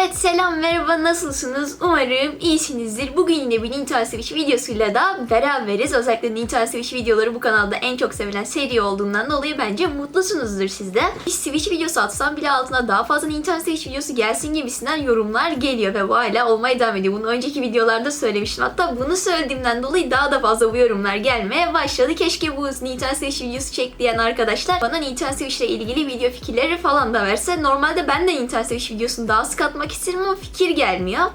Evet selam merhaba nasılsınız? Umarım iyisinizdir. Bugün yine bir Nintendo Switch videosuyla da beraberiz. Özellikle Nintendo Switch videoları bu kanalda en çok sevilen seri olduğundan dolayı bence mutlusunuzdur siz de. Bir Switch videosu atsam bile altına daha fazla Nintendo Switch videosu gelsin gibisinden yorumlar geliyor ve bu hala olmaya devam ediyor. Bunu önceki videolarda söylemiştim. Hatta bunu söylediğimden dolayı daha da fazla bu yorumlar gelmeye başladı. Keşke bu Nintendo Switch videosu çek diyen arkadaşlar bana Nintendo Switch ile ilgili video fikirleri falan da verse. Normalde ben de Nintendo Switch videosunu daha sık atmak isterim ama fikir gelmiyor.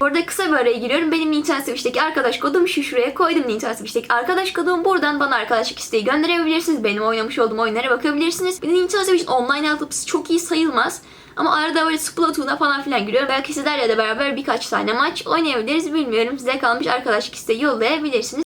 Bu arada kısa bir araya giriyorum. Benim Nintendo Switch'teki arkadaş kodum şu şuraya koydum Nintendo Switch'teki arkadaş kodum. Buradan bana arkadaşlık isteği gönderebilirsiniz. Benim oynamış olduğum oyunlara bakabilirsiniz. Bir de Nintendo Switch'in online altyapısı çok iyi sayılmaz. Ama arada böyle Splatoon'a falan filan giriyorum. Belki sizlerle de beraber birkaç tane maç oynayabiliriz. Bilmiyorum. Size kalmış arkadaşlık isteği yollayabilirsiniz.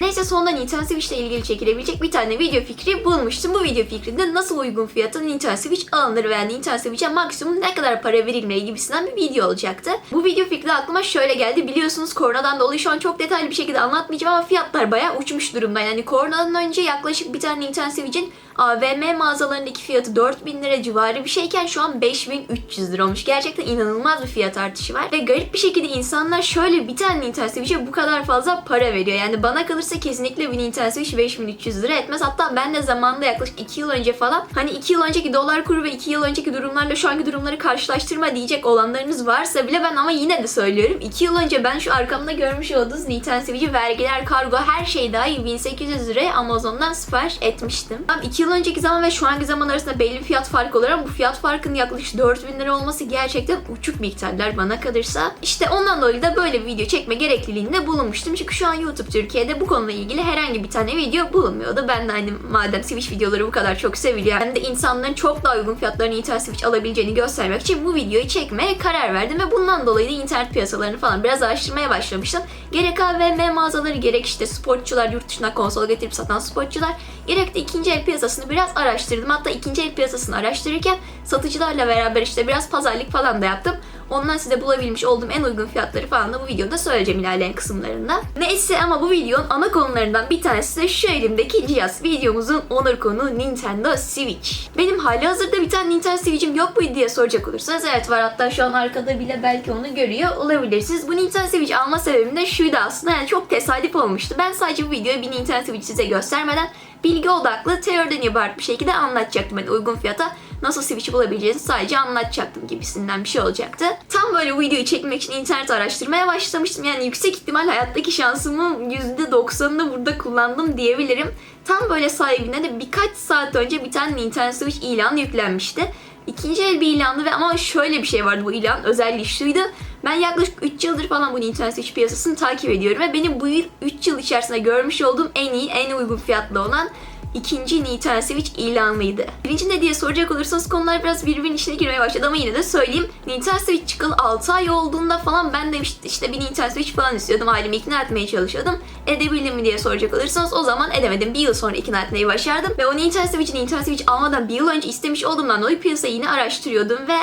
Neyse sonunda Nintendo Switch ile ilgili çekilebilecek bir tane video fikri bulmuştum. Bu video fikrinde nasıl uygun fiyata Nintendo Switch alınır veya Nintendo Switch'e maksimum ne kadar para verilmeli gibisinden bir video olacaktı. Bu video fikri aklıma şöyle geldi. Biliyorsunuz koronadan dolayı şu an çok detaylı bir şekilde anlatmayacağım ama fiyatlar bayağı uçmuş durumda. Yani koronadan önce yaklaşık bir tane Nintendo Switch'in AVM mağazalarındaki fiyatı 4000 lira civarı bir şeyken şu an 5300 lira olmuş. Gerçekten inanılmaz bir fiyat artışı var. Ve garip bir şekilde insanlar şöyle bir tane Nintendo Switch'e bu kadar fazla para veriyor. Yani bana kalırsa kesinlikle bir Nintendo Switch 5300 lira etmez. Hatta ben de zamanında yaklaşık 2 yıl önce falan hani 2 yıl önceki dolar kuru ve 2 yıl önceki durumlarla şu anki durumları karşılaştırma diyecek olanlarınız varsa bile ben ama yine de söylüyorum. 2 yıl önce ben şu arkamda görmüş olduğunuz Nintendo Switch'i vergiler, kargo her şey dahil 1800 liraya Amazon'dan sipariş etmiştim. Tam 2 yıl önceki zaman ve şu anki zaman arasında belli bir fiyat farkı olur ama bu fiyat farkının yaklaşık 4000 lira olması gerçekten uçuk miktarlar bana kalırsa. İşte ondan dolayı da böyle bir video çekme gerekliliğinde bulunmuştum. Çünkü şu an YouTube Türkiye'de bu konuyla ilgili herhangi bir tane video bulunmuyordu. Ben de hani madem Switch videoları bu kadar çok seviliyor. Ben de insanların çok daha uygun fiyatlarını Nintendo Switch alabileceğini göstermek için bu videoyu çekmeye karar verdim ve bundan dolayı da internet piyasalarını falan biraz araştırmaya başlamıştım. Gerek AVM mağazaları gerek işte sportçular, yurt dışına konsol getirip satan sportçular gerek de ikinci el piyasasını biraz araştırdım. Hatta ikinci el piyasasını araştırırken satıcılarla beraber işte biraz pazarlık falan da yaptım. Ondan size bulabilmiş olduğum en uygun fiyatları falan da bu videoda söyleyeceğim ilerleyen kısımlarında. Neyse ama bu videonun ana konularından bir tanesi de şu elimdeki cihaz. Videomuzun onur konu Nintendo Switch. Benim hali hazırda bir tane Nintendo Switch'im yok muydu diye soracak olursanız evet var. Hatta şu an arkada bile belki onu görüyor olabilirsiniz. Bu Nintendo Switch alma sebebim de şuydu aslında. Yani çok tesadüf olmuştu. Ben sadece bu videoyu bir Nintendo Switch size göstermeden bilgi odaklı teoriden ibaret bir şekilde anlatacaktım. Yani uygun fiyata nasıl Switch bulabileceğinizi sadece anlatacaktım gibisinden bir şey olacaktı. Tam böyle videoyu çekmek için internet araştırmaya başlamıştım. Yani yüksek ihtimal hayattaki şansımın %90'ını burada kullandım diyebilirim. Tam böyle sahibine de birkaç saat önce bir tane Nintendo Switch ilanı yüklenmişti. İkinci el bir ilandı ve ama şöyle bir şey vardı bu ilan özelliği şuydu. Ben yaklaşık 3 yıldır falan bu Nintendo Switch piyasasını takip ediyorum ve benim bu yıl 3 yıl içerisinde görmüş olduğum en iyi, en uygun fiyatlı olan ikinci Nintendo Switch ilanlıydı. Birinci ne diye soracak olursanız konular biraz birbirinin içine girmeye başladı ama yine de söyleyeyim. Nintendo Switch çıkalı 6 ay olduğunda falan ben de işte, bir Nintendo Switch falan istiyordum. Ailemi ikna etmeye çalışıyordum. Edebildim mi diye soracak olursanız o zaman edemedim. Bir yıl sonra ikna etmeyi başardım. Ve o Nintendo Switch'i Nintendo Switch almadan bir yıl önce istemiş olduğumdan dolayı piyasayı yine araştırıyordum ve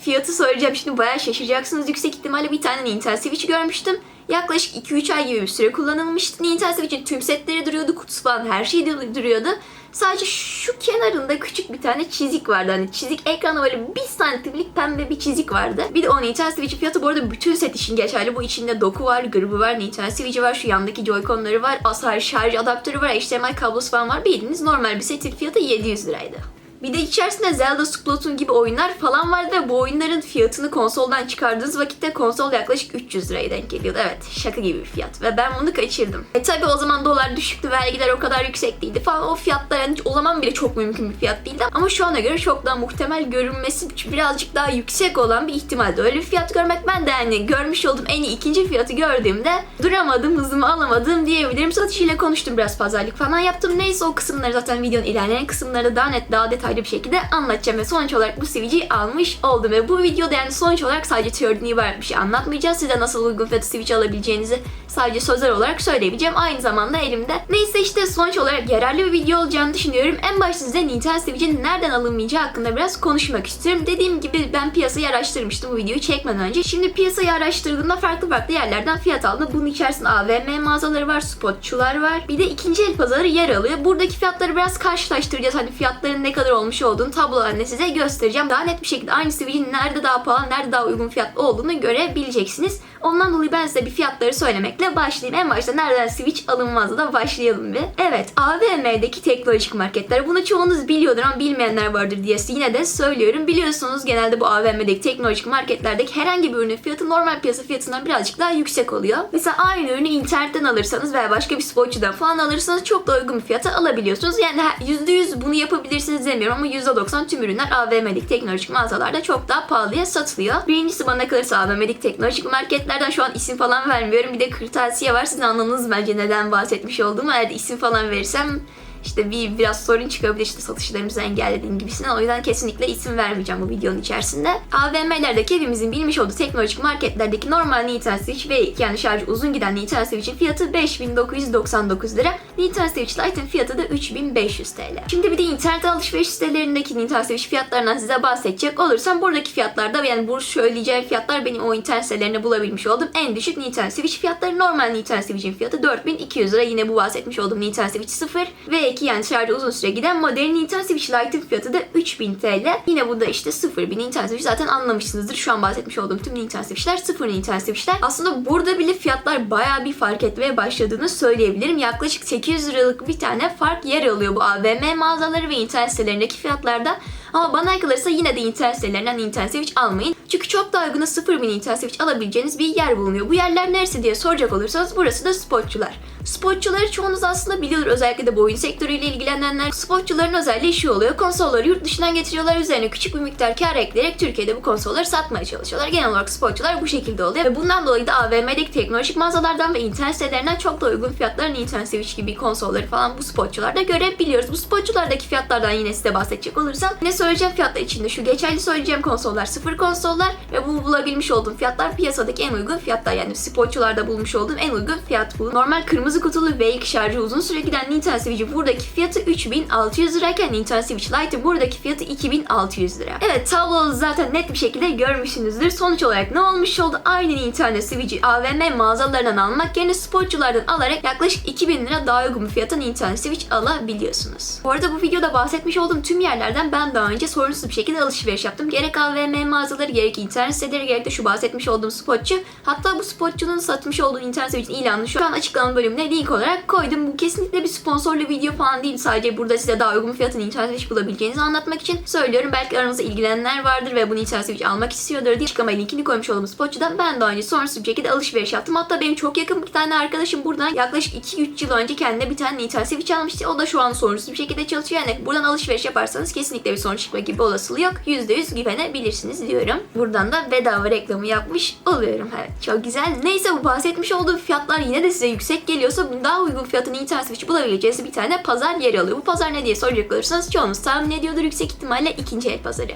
fiyatı söyleyeceğim şimdi bayağı şaşıracaksınız. Yüksek ihtimalle bir tane Nintendo Switch görmüştüm. Yaklaşık 2-3 ay gibi bir süre kullanılmıştı. Nintendo Switch'in tüm setleri duruyordu, kutusu falan her şey duruyordu. Sadece şu kenarında küçük bir tane çizik vardı. Hani çizik ekranda böyle bir santimlik pembe bir çizik vardı. Bir de o Nintendo Switch'in fiyatı bu arada bütün set için geçerli. Bu içinde doku var, grubu var, Nintendo Switch'i var, şu yandaki Joy-Con'ları var, asar şarj adaptörü var, HDMI kablosu falan var. Bildiğiniz normal bir setin fiyatı 700 liraydı. Bir de içerisinde Zelda, Splatoon gibi oyunlar falan vardı ve bu oyunların fiyatını konsoldan çıkardığınız vakitte konsol yaklaşık 300 liraya denk geliyordu. Evet şaka gibi bir fiyat ve ben bunu kaçırdım. E tabi o zaman dolar düşüktü, vergiler o kadar yüksek değildi falan. O fiyatlar yani o zaman bile çok mümkün bir fiyat değildi ama şu ana göre çok daha muhtemel görünmesi birazcık daha yüksek olan bir ihtimaldi. Öyle bir fiyat görmek ben de yani görmüş olduğum en iyi ikinci fiyatı gördüğümde duramadım, hızımı alamadım diyebilirim. Satıcıyla konuştum biraz pazarlık falan yaptım. Neyse o kısımları zaten videonun ilerleyen kısımlarında daha net, daha detaylı detaylı bir şekilde anlatacağım ve sonuç olarak bu Switch'i almış oldum ve bu videoda yani sonuç olarak sadece teoriden ibaret bir şey anlatmayacağız. Size nasıl uygun fiyatı Switch alabileceğinizi sadece sözler olarak söyleyebileceğim. Aynı zamanda elimde. Neyse işte sonuç olarak yararlı bir video olacağını düşünüyorum. En başta size Nintendo Switch'in nereden alınmayacağı hakkında biraz konuşmak istiyorum. Dediğim gibi ben piyasayı araştırmıştım bu videoyu çekmeden önce. Şimdi piyasayı araştırdığımda farklı farklı yerlerden fiyat aldım. Bunun içerisinde AVM mağazaları var, spotçular var. Bir de ikinci el pazarı yer alıyor. Buradaki fiyatları biraz karşılaştıracağız. Hani fiyatların ne kadar olmuş olduğunu tablolarını size göstereceğim. Daha net bir şekilde aynı Switch'in nerede daha pahalı, nerede daha uygun fiyatlı olduğunu görebileceksiniz. Ondan dolayı ben size bir fiyatları söylemekle başlayayım. En başta nereden Switch alınmazdı da başlayalım bir. Evet, AVM'deki teknolojik marketler. Bunu çoğunuz biliyordur ama bilmeyenler vardır diye yine de söylüyorum. Biliyorsunuz genelde bu AVM'deki teknolojik marketlerdeki herhangi bir ürünün fiyatı normal piyasa fiyatından birazcık daha yüksek oluyor. Mesela aynı ürünü internetten alırsanız veya başka bir sportçudan falan alırsanız çok da uygun bir fiyata alabiliyorsunuz. Yani ha- %100 bunu yapabilirsiniz demiyorum ama %90 tüm ürünler AVM'deki teknolojik mağazalarda çok daha pahalıya satılıyor. Birincisi bana kalırsa AVM'deki teknolojik marketlerden şu an isim falan vermiyorum. Bir de kırtasiye var. Sizin anladınız bence neden bahsetmiş olduğumu. Eğer isim falan verirsem işte bir biraz sorun çıkabilir işte satışlarımızı engellediğin gibisinden. O yüzden kesinlikle isim vermeyeceğim bu videonun içerisinde. AVM'lerdeki hepimizin bilmiş olduğu teknolojik marketlerdeki normal Nintendo Switch V2 yani şarjı uzun giden Nintendo Switch'in fiyatı 5999 lira. Nintendo Switch Lite'in fiyatı da 3500 TL. Şimdi bir de internet alışveriş sitelerindeki Nintendo Switch fiyatlarından size bahsedecek olursam buradaki fiyatlarda yani bu söyleyeceğim fiyatlar benim o internet sitelerinde bulabilmiş olduğum en düşük Nintendo Switch fiyatları. Normal Nintendo Switch'in fiyatı 4200 lira. Yine bu bahsetmiş olduğum Nintendo Switch 0 V2 Türkiye'deki yani dışarıda uzun süre giden modelin internet switch Lite'in fiyatı da 3000 TL. Yine bu da işte 0.000 internet switch zaten anlamışsınızdır. Şu an bahsetmiş olduğum tüm internet switchler 0 internet switchler. Aslında burada bile fiyatlar baya bir fark etmeye başladığını söyleyebilirim. Yaklaşık 800 liralık bir tane fark yer alıyor bu AVM mağazaları ve internet sitelerindeki fiyatlarda. Ama bana kalırsa yine de internet sitelerinden Nintendo Switch almayın. Çünkü çok daha uyguna 0 bir Nintendo Switch alabileceğiniz bir yer bulunuyor. Bu yerler neresi diye soracak olursanız burası da spotçular. Spotçuları çoğunuz aslında biliyor. Özellikle de bu oyun sektörüyle ilgilenenler. Spotçuların özelliği şu oluyor. Konsolları yurt dışından getiriyorlar. Üzerine küçük bir miktar kar ekleyerek Türkiye'de bu konsolları satmaya çalışıyorlar. Genel olarak spotçular bu şekilde oluyor. Ve bundan dolayı da AVM'deki teknolojik mağazalardan ve internet sitelerinden çok da uygun fiyatlara Nintendo Switch gibi konsolları falan bu spotçularda görebiliyoruz. Bu spotçulardaki fiyatlardan yine size bahsedecek olursam yine söyleyeceğim fiyatlar içinde şu geçerli söyleyeceğim konsollar sıfır konsollar ve bu bulabilmiş olduğum fiyatlar piyasadaki en uygun fiyatlar. Yani spotçularda bulmuş olduğum en uygun fiyat bu. Normal kırmızı kutulu V2 şarjı uzun süre giden Nintendo Switch'in buradaki fiyatı 3600 lirayken Nintendo Switch Lite'ın buradaki fiyatı 2600 lira. Evet tabloyu zaten net bir şekilde görmüşsünüzdür. Sonuç olarak ne olmuş oldu? Aynı Nintendo Switch'i AVM mağazalarından almak yerine sportçulardan alarak yaklaşık 2000 lira daha uygun bir fiyata Nintendo Switch alabiliyorsunuz. Bu arada bu videoda bahsetmiş olduğum tüm yerlerden ben daha önce sorunsuz bir şekilde alışveriş yaptım. Gerek AVM mağazaları, gerek internet siteleri, gerek de şu bahsetmiş olduğum spotçu. Hatta bu spotçunun satmış olduğu internet Switch'in ilanını şu an açıklama bölümüne link olarak koydum. Bu kesinlikle bir sponsorlu video falan değil. Sadece burada size daha uygun fiyatın internet Switch bulabileceğinizi anlatmak için söylüyorum. Belki aranızda ilgilenenler vardır ve bunu internet Switch almak istiyordur diye açıklama linkini koymuş olduğum spotçudan ben daha önce sorunsuz bir şekilde alışveriş yaptım. Hatta benim çok yakın bir tane arkadaşım buradan yaklaşık 2-3 yıl önce kendine bir tane Nintendo Switch almıştı. O da şu an sorunsuz bir şekilde çalışıyor. Yani buradan alışveriş yaparsanız kesinlikle bir sorun çıkma gibi olasılığı yok. %100 güvenebilirsiniz diyorum. Buradan da bedava reklamı yapmış oluyorum. Evet çok güzel. Neyse bu bahsetmiş olduğum fiyatlar yine de size yüksek geliyorsa daha uygun fiyatını Nintendo Switch bulabileceğiniz bir tane pazar yeri alıyor. Bu pazar ne diye soracak olursanız çoğunuz tahmin ediyordur yüksek ihtimalle ikinci el pazarı.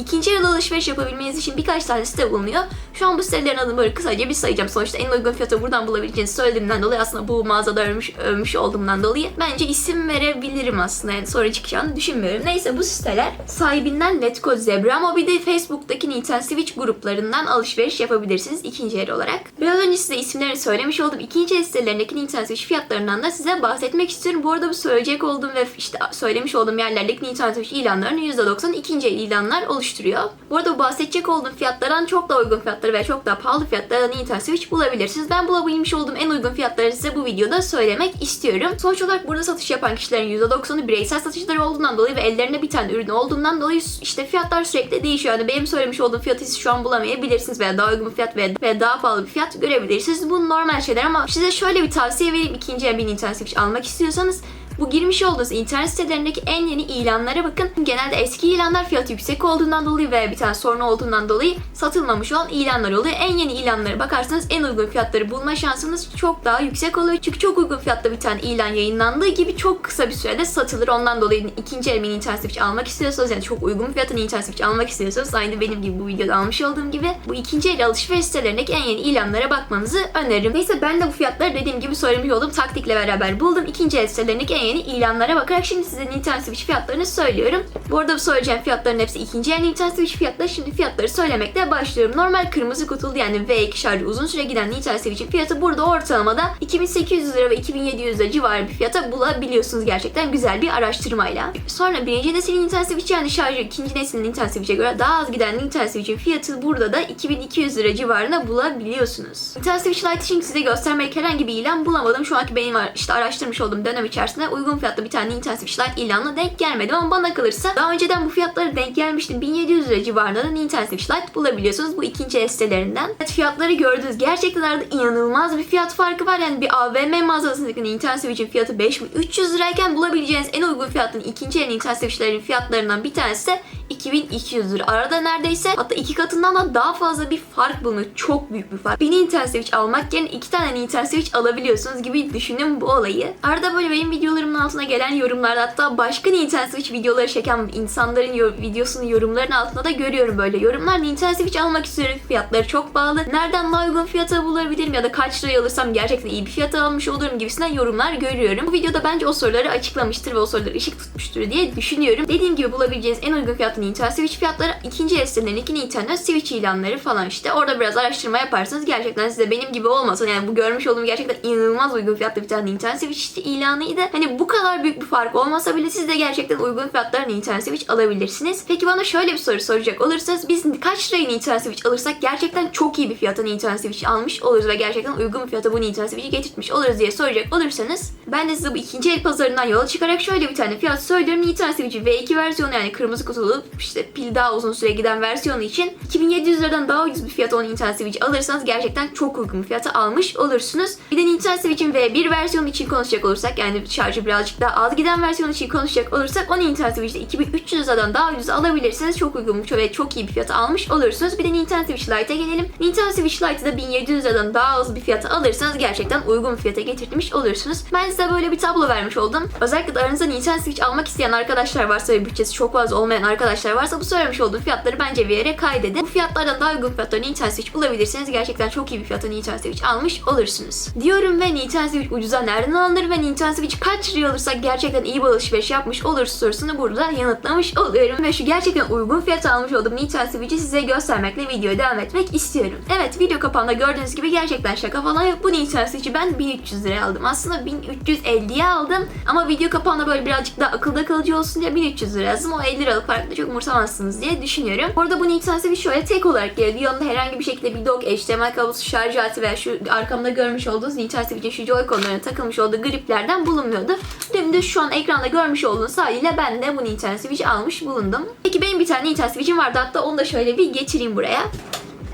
İkinci el alışveriş yapabilmeniz için birkaç tane site bulunuyor. Şu an bu sitelerin adını böyle kısaca bir sayacağım. Sonuçta en uygun fiyatı buradan bulabileceğinizi söylediğimden dolayı aslında bu mağazada övmüş, övmüş olduğumdan dolayı bence isim verebilirim aslında. Yani sorun çıkacağını düşünmüyorum. Neyse bu siteler sahibinden Let's Go Zebra ama bir de Facebook'taki Nintendo Switch gruplarından alışveriş yapabilirsiniz ikinci el olarak. Biraz önce size isimlerini söylemiş oldum. İkinci el sitelerindeki Nintendo Switch fiyatlarından da size bahsetmek istiyorum. Bu arada bu söyleyecek olduğum ve işte söylemiş olduğum yerlerdeki Nintendo Switch ilanlarının %90 ikinci el ilanlar oluşturuyor. Bu arada bu bahsedecek olduğum fiyatlardan çok daha uygun fiyatları ve çok daha pahalı fiyatlara Nintendo Switch bulabilirsiniz. Ben bulabilmiş olduğum en uygun fiyatları size bu videoda söylemek istiyorum. Sonuç olarak burada satış yapan kişilerin %90'ı bireysel satışları olduğundan dolayı ve ellerinde bir tane ürün olduğundan dolayı işte fiyatlar sürekli değişiyor. Yani benim söylemiş olduğum fiyatı siz şu an bulamayabilirsiniz veya daha uygun bir fiyat veya, veya daha pahalı bir fiyat görebilirsiniz. Bu normal şeyler ama size şöyle bir tavsiye vereyim. İkinci bir Nintendo Switch almak istiyorsanız bu girmiş olduğunuz internet sitelerindeki en yeni ilanlara bakın. Genelde eski ilanlar fiyatı yüksek olduğundan dolayı veya bir tane sorun olduğundan dolayı satılmamış olan ilanlar oluyor. En yeni ilanlara bakarsanız en uygun fiyatları bulma şansınız çok daha yüksek oluyor. Çünkü çok uygun fiyatta bir tane ilan yayınlandığı gibi çok kısa bir sürede satılır. Ondan dolayı ikinci el bir Nintendo Switch almak istiyorsanız yani çok uygun fiyatı Nintendo Switch almak istiyorsanız aynı benim gibi bu videoda almış olduğum gibi bu ikinci el alışveriş sitelerindeki en yeni ilanlara bakmanızı öneririm. Neyse ben de bu fiyatları dediğim gibi söylemiş olduğum taktikle beraber buldum. İkinci el sitelerindeki en yeni yeni ilanlara bakarak şimdi size Nintendo Switch fiyatlarını söylüyorum. Bu arada bu söyleyeceğim fiyatların hepsi ikinci el Nintendo Switch fiyatları. Şimdi fiyatları söylemekle başlıyorum. Normal kırmızı kutulu yani V2 şarjı uzun süre giden Nintendo Switch'in fiyatı burada ortalamada 2800 lira ve 2700 lira civarı bir fiyata bulabiliyorsunuz gerçekten güzel bir araştırmayla. Sonra birinci nesil Nintendo Switch yani şarjı ikinci nesil Nintendo Switch'e göre daha az giden Nintendo Switch'in fiyatı burada da 2200 lira civarında bulabiliyorsunuz. Nintendo Switch Lite için size göstermek herhangi bir ilan bulamadım. Şu anki benim işte araştırmış olduğum dönem içerisinde uygun fiyatlı bir tane Nintendo Switch Lite ilanına denk gelmedim ama bana kalırsa daha önceden bu fiyatlara denk gelmişti. 1700 lira civarında da Nintendo Switch Lite bulabiliyorsunuz bu ikinci el sitelerinden. Evet fiyatları gördünüz. Gerçekten arada inanılmaz bir fiyat farkı var. Yani bir AVM mağazasındaki Nintendo Switch'in fiyatı 5300 lirayken bulabileceğiniz en uygun fiyatlı ikinci el Nintendo Switch'lerin fiyatlarından bir tanesi de 2200 lira. Arada neredeyse hatta iki katından da daha fazla bir fark bulunuyor. Çok büyük bir fark. Bir Nintendo Switch almak yerine iki tane Nintendo Switch alabiliyorsunuz gibi düşünün bu olayı. Arada böyle benim videolarımın altına gelen yorumlarda hatta başka Nintendo Switch videoları çeken insanların yor- videosunun yorumlarının altında da görüyorum böyle yorumlar. Nintendo Switch almak istiyorum fiyatları çok pahalı. Nereden daha uygun fiyata bulabilirim ya da kaç liraya alırsam gerçekten iyi bir fiyata almış olurum gibisinden yorumlar görüyorum. Bu videoda bence o soruları açıklamıştır ve o soruları ışık tutmuştur diye düşünüyorum. Dediğim gibi bulabileceğiniz en uygun Nintendo Switch fiyatları ikinci el sitelerindeki Nintendo Switch ilanları falan işte. Orada biraz araştırma yaparsanız gerçekten size benim gibi olmasa yani bu görmüş olduğum gerçekten inanılmaz uygun fiyatlı bir tane Nintendo Switch ilanıydı. Hani bu kadar büyük bir fark olmasa bile siz de gerçekten uygun fiyatlara Nintendo Switch alabilirsiniz. Peki bana şöyle bir soru soracak olursanız biz kaç liraya Nintendo Switch alırsak gerçekten çok iyi bir fiyata Nintendo Switch almış oluruz ve gerçekten uygun bir fiyata bu Nintendo Switch'i getirtmiş oluruz diye soracak olursanız ben de size bu ikinci el pazarından yola çıkarak şöyle bir tane fiyat söylüyorum. Nintendo Switch'in V2 versiyonu yani kırmızı kutulu işte pil daha uzun süre giden versiyonu için 2700 liradan daha ucuz bir fiyata o Nintendo Switch alırsanız gerçekten çok uygun bir fiyata almış olursunuz. Bir de Nintendo Switch'in V1 versiyonu için konuşacak olursak yani şarjı birazcık daha az giden versiyonu için konuşacak olursak o Nintendo Switch'te 2300 liradan daha ucuz alabilirsiniz. Çok uygun ve çok iyi bir fiyata almış olursunuz. Bir de Nintendo Switch Lite'e gelelim. Nintendo Switch Lite'ı da 1700 liradan daha az bir fiyata alırsanız gerçekten uygun bir fiyata getirtmiş olursunuz. Ben size böyle bir tablo vermiş oldum. Özellikle aranızda Nintendo Switch almak isteyen arkadaşlar varsa ve bütçesi çok fazla olmayan arkadaşlar varsa bu söylemiş olduğum fiyatları bence bir yere kaydedin. Bu fiyatlardan daha uygun fiyatları Nintendo Switch bulabilirseniz gerçekten çok iyi bir fiyata Nintendo Switch almış olursunuz. Diyorum ve Nintendo Switch ucuza nereden alınır ve Nintendo Switch kaç liraya alırsak gerçekten iyi bir alışveriş yapmış oluruz sorusunu burada yanıtlamış oluyorum ve şu gerçekten uygun fiyata almış olduğum Nintendo Switch'i size göstermekle videoya devam etmek istiyorum. Evet video kapağında gördüğünüz gibi gerçekten şaka falan yok. Bu Nintendo Switch'i ben 1300 liraya aldım. Aslında 1350'ye aldım ama video kapağında böyle birazcık daha akılda kalıcı olsun diye 1300 lira yazdım. O 50 liralık farkı da çok umursamazsınız diye düşünüyorum. Bu arada bu Nintendo Switch şöyle tek olarak geliyor. Yanında herhangi bir şekilde bir dock, HDMI kablosu, şarj aleti veya şu arkamda görmüş olduğunuz Nintendo Switch'in şu Joy-Con'larına takılmış olduğu griplerden bulunmuyordu. Dümdüz şu an ekranda görmüş olduğunuz haliyle ben de bu Nintendo Switch almış bulundum. Peki benim bir tane Nintendo Switch'im vardı hatta onu da şöyle bir getireyim buraya.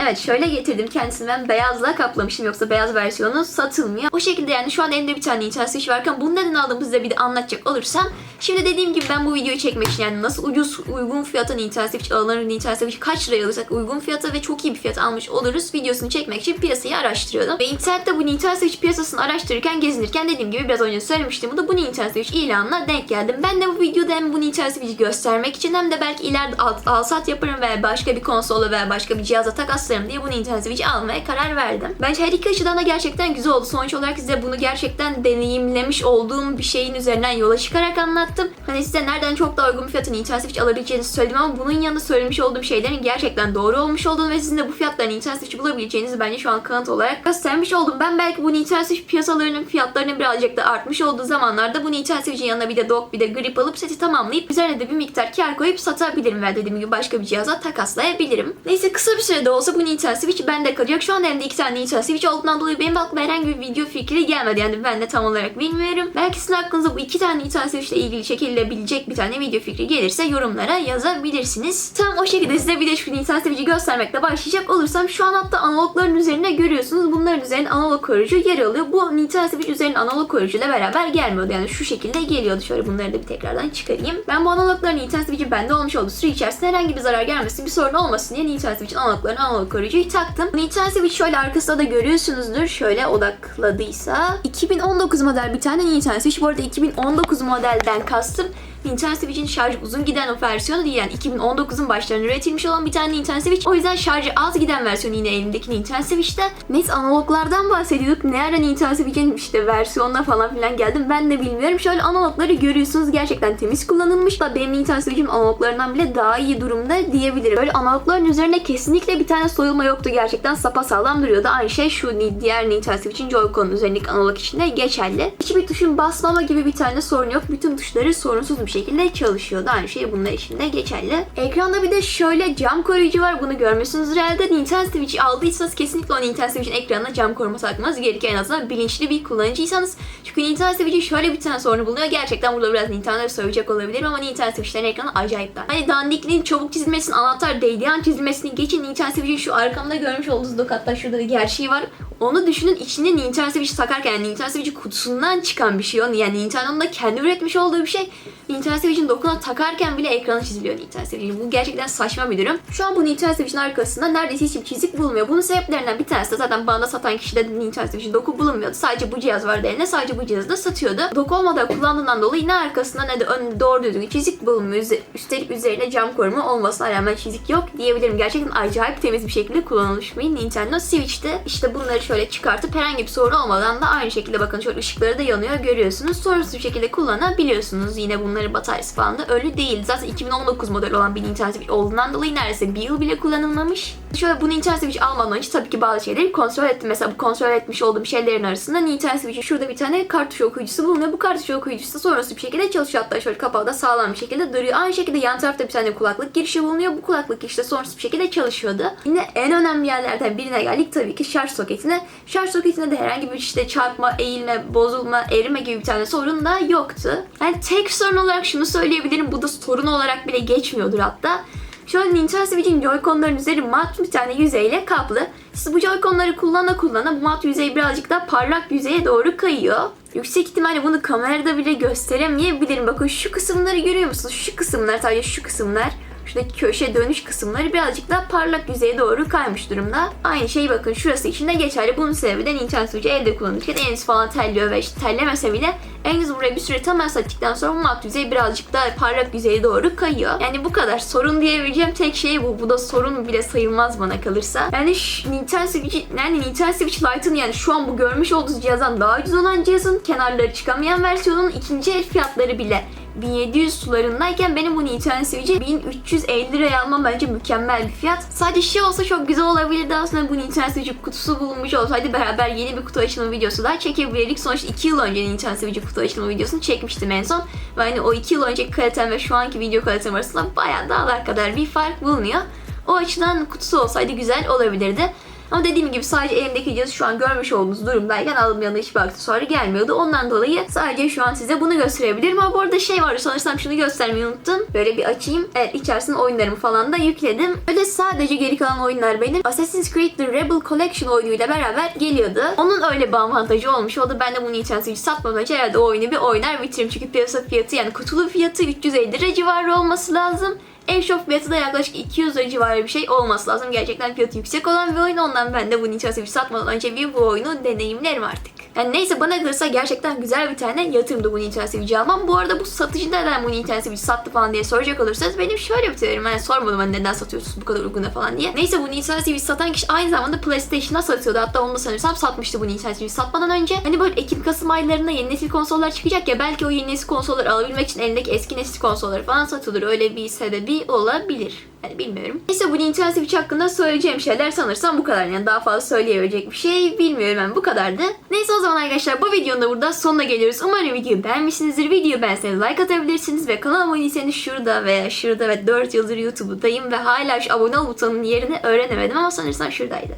Evet şöyle getirdim kendisini ben beyazla kaplamışım yoksa beyaz versiyonu satılmıyor. O şekilde yani şu an elimde bir tane Nintendo Switch varken bunu neden aldığımı size bir de anlatacak olursam. Şimdi dediğim gibi ben bu videoyu çekmek için yani nasıl ucuz uygun fiyata Nintendo Switch alınır, Nintendo Switch kaç liraya alırsak uygun fiyata ve çok iyi bir fiyat almış oluruz videosunu çekmek için piyasayı araştırıyordum. Ve internette bu Nintendo Switch piyasasını araştırırken gezinirken dediğim gibi biraz önce söylemiştim bu da bu Nintendo Switch ilanına denk geldim. Ben de bu videoda hem bu Nintendo Switch'i göstermek için hem de belki ileride al, al sat yaparım veya başka bir konsola veya başka bir cihaza takaslarım diye bu Nintendo Switch'i almaya karar verdim. Bence her iki açıdan da gerçekten güzel oldu. Sonuç olarak size bunu gerçekten deneyimlemiş olduğum bir şeyin üzerinden yola çıkarak anlattım. Hani size nereden çok daha uygun bir fiyatı Nintendo Switch alabileceğinizi söyledim ama bunun yanında söylemiş olduğum şeylerin gerçekten doğru olmuş olduğunu ve sizin de bu fiyatlara Nintendo Switch bulabileceğinizi bence şu an kanıt olarak göstermiş oldum. Ben belki bu Nintendo Switch piyasalarının fiyatlarının birazcık da artmış olduğu zamanlarda bu Nintendo Switch'in yanına bir de dock bir de grip alıp seti tamamlayıp üzerine de bir miktar kar koyup satabilirim ve dediğim gibi başka bir cihaza takaslayabilirim. Neyse kısa bir sürede olsa bu Nintendo Switch bende kalacak. Şu an elimde iki tane Nintendo Switch olduğundan dolayı benim aklıma herhangi bir video fikri gelmedi. Yani ben de tam olarak bilmiyorum. Belki sizin aklınıza bu iki tane Nintendo Switch ile ilgili çekilebilecek bir tane video fikri gelirse yorumlara yazabilirsiniz. Tam o şekilde size bir de şu Nintendo Switch'i göstermekle başlayacak olursam şu an hatta analogların üzerinde görüyorsunuz. Bunların üzerinde analog koruyucu yer alıyor. Bu Nintendo Switch üzerine analog koruyucuyla beraber gelmiyordu. Yani şu şekilde geliyordu. Şöyle bunları da bir tekrardan çıkarayım. Ben bu analogların Nintendo Switch'in bende olmuş olduğu süre içerisinde herhangi bir zarar gelmesin, bir sorun olmasın diye Nintendo Switch'in analoglarına analog koruyucuyu taktım. Nintendo Switch şöyle arkasında da görüyorsunuzdur. Şöyle odakladıysa. 2019 model bir tane Nintendo Switch. Bu arada 2019 modelden kastım Nintendo Switch'in şarjı uzun giden o versiyonu değil yani 2019'un başlarında üretilmiş olan bir tane Nintendo Switch. O yüzden şarjı az giden versiyonu yine elimdeki Nintendo Switch'te. Neyse analoglardan bahsediyorduk. Ne ara Nintendo Switch'in işte versiyonuna falan filan geldim ben de bilmiyorum. Şöyle analogları görüyorsunuz gerçekten temiz kullanılmış. Da benim Nintendo Switch'im analoglarından bile daha iyi durumda diyebilirim. Böyle analogların üzerinde kesinlikle bir tane soyulma yoktu. Gerçekten sapasağlam duruyordu. Aynı şey şu diğer Nintendo Switch'in Joy-Con'un üzerindeki analog içinde geçerli. Hiçbir tuşun basmama gibi bir tane sorun yok. Bütün tuşları sorunsuz bir şekilde çalışıyordu. Aynı şey bunlar için de geçerli. Ekranda bir de şöyle cam koruyucu var. Bunu görmüşsünüzdür herhalde. Nintendo Switch aldıysanız kesinlikle o Nintendo Switch'in ekranına cam koruma takmanız gerekiyor. En azından bilinçli bir kullanıcıysanız. Çünkü Nintendo Switch'in şöyle bir tane sorunu bulunuyor. Gerçekten burada biraz Nintendo'yu söyleyecek olabilirim ama Nintendo Switch'lerin ekranı acayip dar. Hani dandikliğin çabuk çizilmesini, anahtar değdiği an çizilmesini geçin. Nintendo Switch'in şu arkamda görmüş olduğunuz dok hatta şurada bir gerçeği var. Onu düşünün içinde Nintendo Switch takarken yani Nintendo Switch'in kutusundan çıkan bir şey. Yani Nintendo'nun da kendi üretmiş olduğu bir şey. Nintendo Switch'in dokuna takarken bile ekranı çiziliyor Nintendo Switch'in. Bu gerçekten saçma bir durum. Şu an bu Nintendo Switch'in arkasında neredeyse hiçbir çizik bulunmuyor. Bunun sebeplerinden bir tanesi de zaten bana satan kişide Nintendo Switch'in doku bulunmuyordu. Sadece bu cihaz vardı eline. Sadece bu cihazı da satıyordu. Doku olmadan kullandığından dolayı ne arkasında ne de ön doğru düzgün çizik bulunmuyor. Üstelik üzerine cam koruma olmasına rağmen çizik yok diyebilirim. Gerçekten acayip temiz bir şekilde kullanılmış bir Nintendo Switch'te. İşte bunları şöyle çıkartıp herhangi bir sorun olmadan da aynı şekilde bakın şöyle ışıkları da yanıyor görüyorsunuz. Sorunsuz bir şekilde kullanabiliyorsunuz. Yine bunların bataryası falan da ölü değil. Zaten 2019 model olan bir Nintendo olduğundan dolayı neredeyse bir yıl bile kullanılmamış. Şöyle bu Nintendo Switch almadan önce tabii ki bazı şeyleri kontrol ettim. Mesela bu kontrol etmiş olduğum şeylerin arasında Nintendo Switch'in şurada bir tane kartuş okuyucusu bulunuyor. Bu kartuş okuyucusu sorunsuz bir şekilde çalışıyor. Hatta şöyle kapağı da sağlam bir şekilde duruyor. Aynı şekilde yan tarafta bir tane kulaklık girişi bulunuyor. Bu kulaklık işte sorunsuz bir şekilde çalışıyordu. Yine en önemli yerlerden birine geldik tabii ki şarj soketine. Şarj soketinde de herhangi bir işte çarpma, eğilme, bozulma, erime gibi bir tane sorun da yoktu. Yani tek sorun olarak şunu söyleyebilirim. Bu da sorun olarak bile geçmiyordur hatta. Şöyle Nintendo Switch'in Joy-Con'ların üzeri mat bir tane yüzeyle kaplı. Siz bu Joy-Con'ları kullana kullana bu mat yüzey birazcık daha parlak yüzeye doğru kayıyor. Yüksek ihtimalle bunu kamerada bile gösteremeyebilirim. Bakın şu kısımları görüyor musunuz? Şu kısımlar sadece şu kısımlar. Şuradaki köşe dönüş kısımları birazcık daha parlak yüzeye doğru kaymış durumda. Aynı şey bakın şurası için de geçerli. Bunun sebebi de Nintendo Switch'i elde kullanırken eliniz falan terliyor ve işte terlemese bile eliniz buraya bir süre temas ettikten sonra mat yüzey birazcık daha parlak yüzeye doğru kayıyor. Yani bu kadar. Sorun diyebileceğim tek şey bu. Bu da sorun bile sayılmaz bana kalırsa. Yani Nintendo Switch, yani Nintendo Switch Lite'ın yani şu an bu görmüş olduğunuz cihazdan daha ucuz olan cihazın kenarları çıkamayan versiyonun ikinci el fiyatları bile 1700 sularındayken benim bu Nintendo Switch'i 1350 liraya almam bence mükemmel bir fiyat. Sadece şey olsa çok güzel olabilirdi aslında bu Nintendo Switch'in kutusu bulunmuş olsaydı beraber yeni bir kutu açılımı videosu daha çekebilirdik. Sonuçta 2 yıl önce Nintendo Switch'in kutu açılımı videosunu çekmiştim en son. Ve hani o 2 yıl önceki kalitem ve şu anki video kalitem arasında bayağı dağlar kadar bir fark bulunuyor. O açıdan kutusu olsaydı güzel olabilirdi. Ama dediğim gibi sadece elimdeki cihazı şu an görmüş olduğunuz durumdayken alınmayan hiçbir aksesuarı gelmiyordu. Ondan dolayı sadece şu an size bunu gösterebilirim. Ama bu arada şey var sanırsam şunu göstermeyi unuttum. Böyle bir açayım. Evet içerisinde oyunlarımı falan da yükledim. Öyle sadece geri kalan oyunlar benim Assassin's Creed The Rebel Collection oyunuyla beraber geliyordu. Onun öyle bir avantajı olmuş oldu. Ben de bunu Nintendo Switch satmadan önce herhalde o oyunu bir oynar bitiririm. Çünkü piyasa fiyatı yani kutulu fiyatı 350 lira civarı olması lazım. En shop fiyatı da yaklaşık 200 lira civarı bir şey olması lazım. Gerçekten fiyatı yüksek olan bir oyun. Ondan ben de bu Nintendo Switch satmadan önce bir bu oyunu deneyimlerim artık. Yani neyse bana kalırsa gerçekten güzel bir tane yatırımdı bu Nintendo Switch'i almam. Bu arada bu satıcı neden bu Nintendo Switch sattı falan diye soracak olursanız benim şöyle bir teorim. Yani sormadım hani neden satıyorsunuz bu kadar uyguna falan diye. Neyse bu Nintendo Switch satan kişi aynı zamanda PlayStation'a satıyordu. Hatta onu da sanırsam satmıştı bu Nintendo Switch satmadan önce. Hani böyle Ekim-Kasım aylarında yeni nesil konsollar çıkacak ya belki o yeni nesil konsolları alabilmek için elindeki eski nesil konsolları falan satılır. Öyle bir sebebi olabilir. Yani bilmiyorum. Neyse bu Nintendo Switch hakkında söyleyeceğim şeyler sanırsam bu kadar. Yani daha fazla söyleyebilecek bir şey bilmiyorum ben bu kadardı. Neyse o zaman arkadaşlar bu videonun da burada sonuna geliyoruz. Umarım videoyu beğenmişsinizdir. Videoyu beğenseniz like atabilirsiniz ve kanalıma abone değilseniz şurada veya şurada ve 4 yıldır YouTube'dayım ve hala şu abone ol butonunun yerini öğrenemedim ama sanırsam şuradaydı.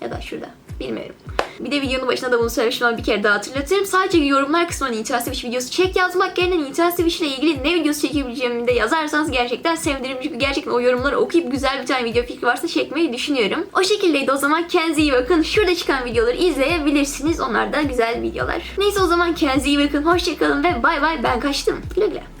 Ya da şurada. Bilmiyorum. Bir de videonun başında da bunu söylemiştim ama bir kere daha hatırlatırım. Sadece yorumlar kısmına Nintendo Switch videosu çek yazmak yerine Nintendo Switch ile ilgili ne videosu çekebileceğimi de yazarsanız gerçekten sevinirim. Çünkü gerçekten o yorumları okuyup güzel bir tane video fikri varsa çekmeyi düşünüyorum. O şekildeydi o zaman kendinize iyi bakın. Şurada çıkan videoları izleyebilirsiniz. Onlar da güzel videolar. Neyse o zaman kendinize iyi bakın. Hoşçakalın ve bay bay ben kaçtım. Güle güle.